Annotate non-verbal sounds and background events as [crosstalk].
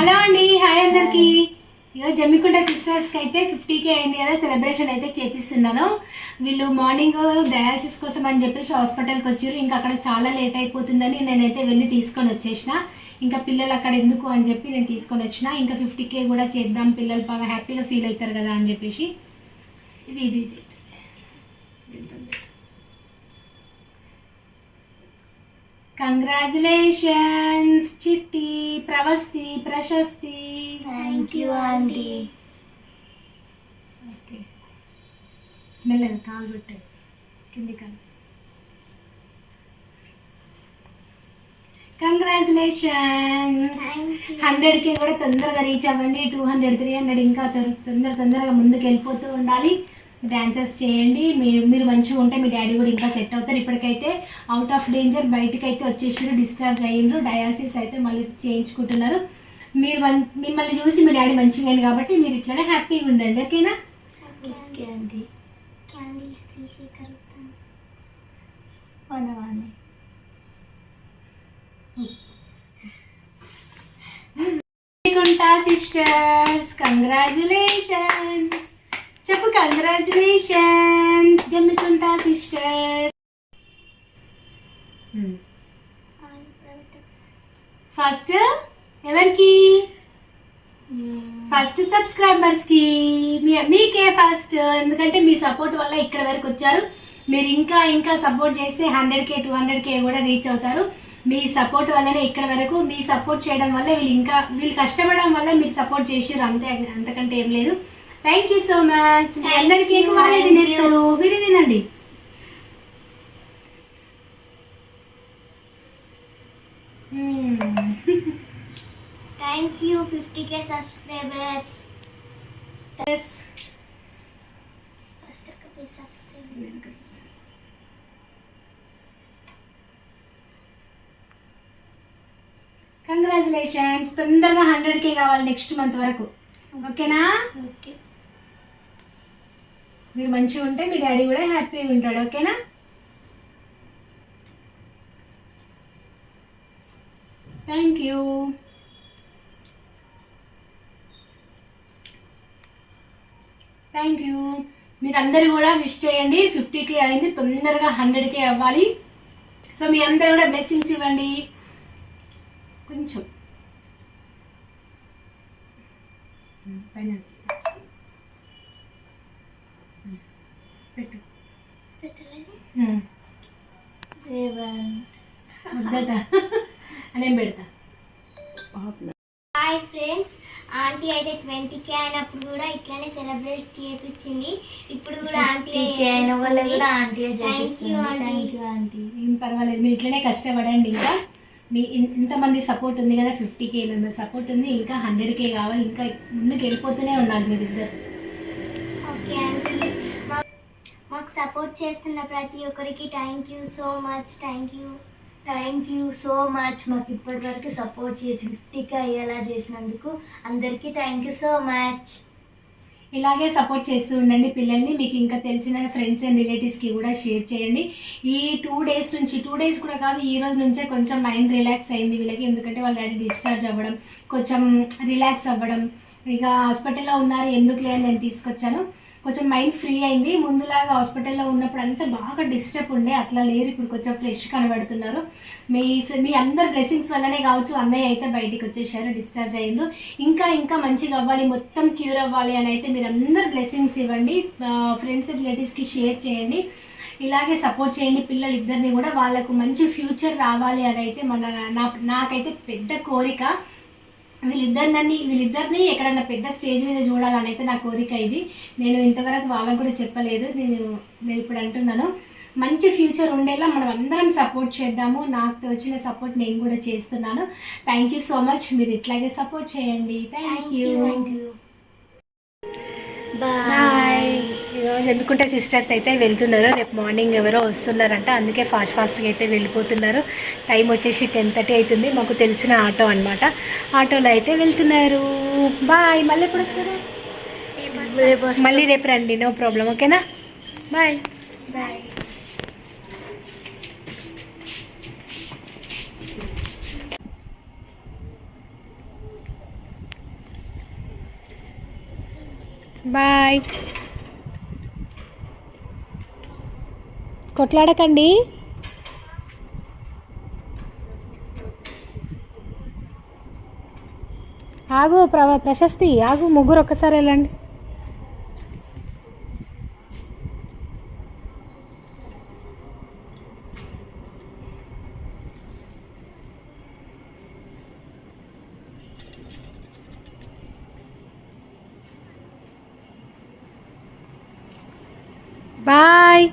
Hello అండి hi అందరికి. ఇక జమ్మికుంట సిస్టర్స్కి అయితే ఫిఫ్టీకే అయింది కదా సెలబ్రేషన్ అయితే చేపిస్తున్నాను. వీళ్ళు మార్నింగ్ డయాలసిస్ కోసం అని చెప్పేసి హాస్పిటల్కి వచ్చారు. ఇంకా అక్కడ చాలా లేట్ అయిపోతుందని నేనైతే వెళ్ళి తీసుకొని వచ్చేసిన. ఇంకా పిల్లలు అక్కడ ఎందుకు అని చెప్పి నేను తీసుకొని వచ్చిన. ఇంకా ఫిఫ్టీకే కూడా చేద్దాం పిల్లలు బాగా హ్యాపీగా ఫీల్ అవుతారు కదా అని చెప్పేసి. ఇది ఇది ఇది కంగ్రాచులేషన్స్ చిట్టి Pravasti Prashasti thank you aunty okay మెల్లగా కాలు పెట్టారు కింది కాలు. కంగ్రాచులేషన్స్ హండ్రెడ్కి కూడా తొందరగా రీచ్ అవ్వండి. టూ హండ్రెడ్ త్రీ హండ్రెడ్ ఇంకా తొందర తొందరగా ముందుకు వెళ్ళిపోతూ ఉండాలి. డాన్సెస్ చేయండి. మీ మీరు మంచిగా ఉంటే మీ డాడీ కూడా ఇంకా సెట్ అవుతారు. ఇప్పటికైతే అవుట్ ఆఫ్ డేంజర్ బయటకు అయితే వచ్చేసారు డిశ్చార్జ్ అయ్యిండ్రు. డయాలసిస్ అయితే మళ్ళీ చేయించుకుంటున్నారు. మీరు మిమ్మల్ని చూసి మీ డాడీ మంచిగా అయింది కాబట్టి మీరు ఇట్లనే హ్యాపీగా ఉండండి. ఓకేనా? ఓకే సిస్టర్స్ కంగ్రాచులేషన్స్ [laughs] చెప్పు కంగ్రాచులేషన్స్ జమ్మికుంటా సిస్టర్ ఫస్ట్ ఎవరికి? ఫస్ట్ సబ్స్క్రైబర్స్కి మీ- మీకే ఫస్ట్ ఎందుకంటే మీ సపోర్ట్ వల్ల ఇక్కడ వరకు వచ్చారు. మీరు ఇంకా ఇంకా సపోర్ట్ చేస్తే hundred K two hundred K కూడా రీచ్ అవుతారు. మీ సపోర్ట్ వల్లనే ఇక్కడ వరకు మీ సపోర్ట్ చేయడం వల్ల వీళ్ళు ఇంకా వీళ్ళు కష్టపడడం వల్ల మీరు సపోర్ట్ చేసారు అంతే అంతకంటే ఏం లేదు. థ్యాంక్ యూ సో మచ్ అందరికీ you, వాళ్ళే తినేస్తారు. మీరు తినండి. Thank you fifty K subscribers first ఒక సబ్స్క్రైబర్ కంగ్రాచులేషన్స్ తొందరగా హండ్రెడ్ కే కావాలి నెక్స్ట్ మంత్ వరకు. ఓకేనా ఓకే మీరు మంచిగా ఉంటే మీ డాడీ కూడా హ్యాపీగా ఉంటాడు ఓకేనా? థ్యాంక్ యూ థ్యాంక్ యూ మీరు కూడా విష్ చేయండి. ఫిఫ్టీకే అయింది తొందరగా హండ్రెడ్కే అవ్వాలి. సో మీ అందరూ కూడా బ్లెస్సింగ్స్ ఇవ్వండి. కొంచెం. పైన. వద్దట. నేను పెడతా? హాయ్ ఫ్రెండ్స్ ఆంటీ అయితే ట్వంటీ కే అయినప్పుడు కూడా ఇట్లానే సెలబ్రేట్ చేయించింది ఇప్పుడు కూడా ఆంటీ అయిన వాళ్ళు కూడా aunty thank you aunty aunty ఏం పర్వాలేదు మీరు ఇట్లనే కష్టపడండి ఇంకా. మీ ఇంతమంది సపోర్ట్ ఉంది కదా ఫిఫ్టీ కే మెంబర్ సపోర్ట్ ఉంది ఇంకా హండ్రెడ్ కే కావాలి ఇంకా ముందుకు వెళ్ళిపోతూనే ఉండాలి మీరు ఇద్దరు. ఓకే ఆంటీ మా- మాకు సపోర్ట్ చేస్తున్న ప్రతి ఒక్కరికి thank you so much thank you thank you so much మాకు ఇప్పటి వరకు సపోర్ట్ చేసి ఫిఫ్టీకి అయ్యేలా చేసినందుకు అందరికీ థ్యాంక్ యూ సో మచ్ ఇలాగే సపోర్ట్ చేస్తూ ఉండండి పిల్లల్ని. మీకు ఇంకా తెలిసిన ఫ్రెండ్స్ అండ్ రిలేటివ్స్కి కూడా షేర్ చేయండి. ఈ టూ డేస్ నుంచి టూ డేస్ కూడా కాదు ఈ రోజు నుంచే కొంచెం మైండ్ రిలాక్స్ అయింది వీళ్ళకి. ఎందుకంటే వాళ్ళ డాడీ డిశ్చార్జ్ అవ్వడం కొంచెం రిలాక్స్ అవ్వడం. ఇక హాస్పిటల్లో ఉన్నారు ఎందుకులే అని నేను తీసుకొచ్చాను. కొంచెం మైండ్ ఫ్రీ అయింది. ముందులాగా హాస్పిటల్లో ఉన్నప్పుడు అంతా బాగా డిస్టర్బ్ ఉండే. అట్లా లేరు. ఇప్పుడు కొంచెం ఫ్రెష్ కనబడుతున్నారు. మీ మీ అందరి డ్రెస్సింగ్స్ వల్లనే కావచ్చు అన్నయ్య అయితే బయటికి వచ్చేసారు. డిశ్చార్జ్ అయ్యారు ఇంకా ఇంకా మంచిగా అవ్వాలి. మొత్తం క్యూర్ అవ్వాలి అని అయితే మీరు అందరు బ్లెస్సింగ్స్ ఇవ్వండి. ఫ్రెండ్స్ రిలేటివ్స్కి షేర్ చేయండి. ఇలాగే సపోర్ట్ చేయండి. పిల్లలు ఇద్దరిని కూడా వాళ్ళకు మంచి ఫ్యూచర్ రావాలి అని అయితే మన నా నాకైతే పెద్ద కోరిక. వీళ్ళిద్దరిని వీళ్ళిద్దరిని ఎక్కడన్నా పెద్ద స్టేజ్ మీద చూడాలని అయితే నా కోరిక ఇది. నేను ఇంతవరకు వాళ్ళకు కూడా చెప్పలేదు. నేను నేను ఇప్పుడు అంటున్నాను. మంచి ఫ్యూచర్ ఉండేలా మనం అందరం సపోర్ట్ చేద్దాము. నాకు వచ్చిన సపోర్ట్ నేను కూడా చేస్తున్నాను. థ్యాంక్ యూ సో మచ్ మీరు ఇట్లాగే సపోర్ట్ చేయండి. Thank you bye Jammikunta sisters అయితే వెళ్తున్నారు. రేపు మార్నింగ్ ఎవరో వస్తున్నారంట. అందుకే ఫాస్ట్ ఫాస్ట్గా అయితే వెళ్ళిపోతున్నారు. టైం వచ్చేసి టెన్ థర్టీ అవుతుంది. మాకు తెలిసిన ఆటో అనమాట ఆటోలో అయితే వెళ్తున్నారు. బాయ్. మళ్ళీ ఎప్పుడు వస్తారు? మళ్ళీ రేపు రండి. No problem. ఓకేనా? బాయ్. బాయ్. బాయ్. కొట్లాడకండి. ఆగు ప్ర ప్రశస్తి. ఆగు ముగ్గురు ఒక్కసారి వెళ్ళండి. బాయ్.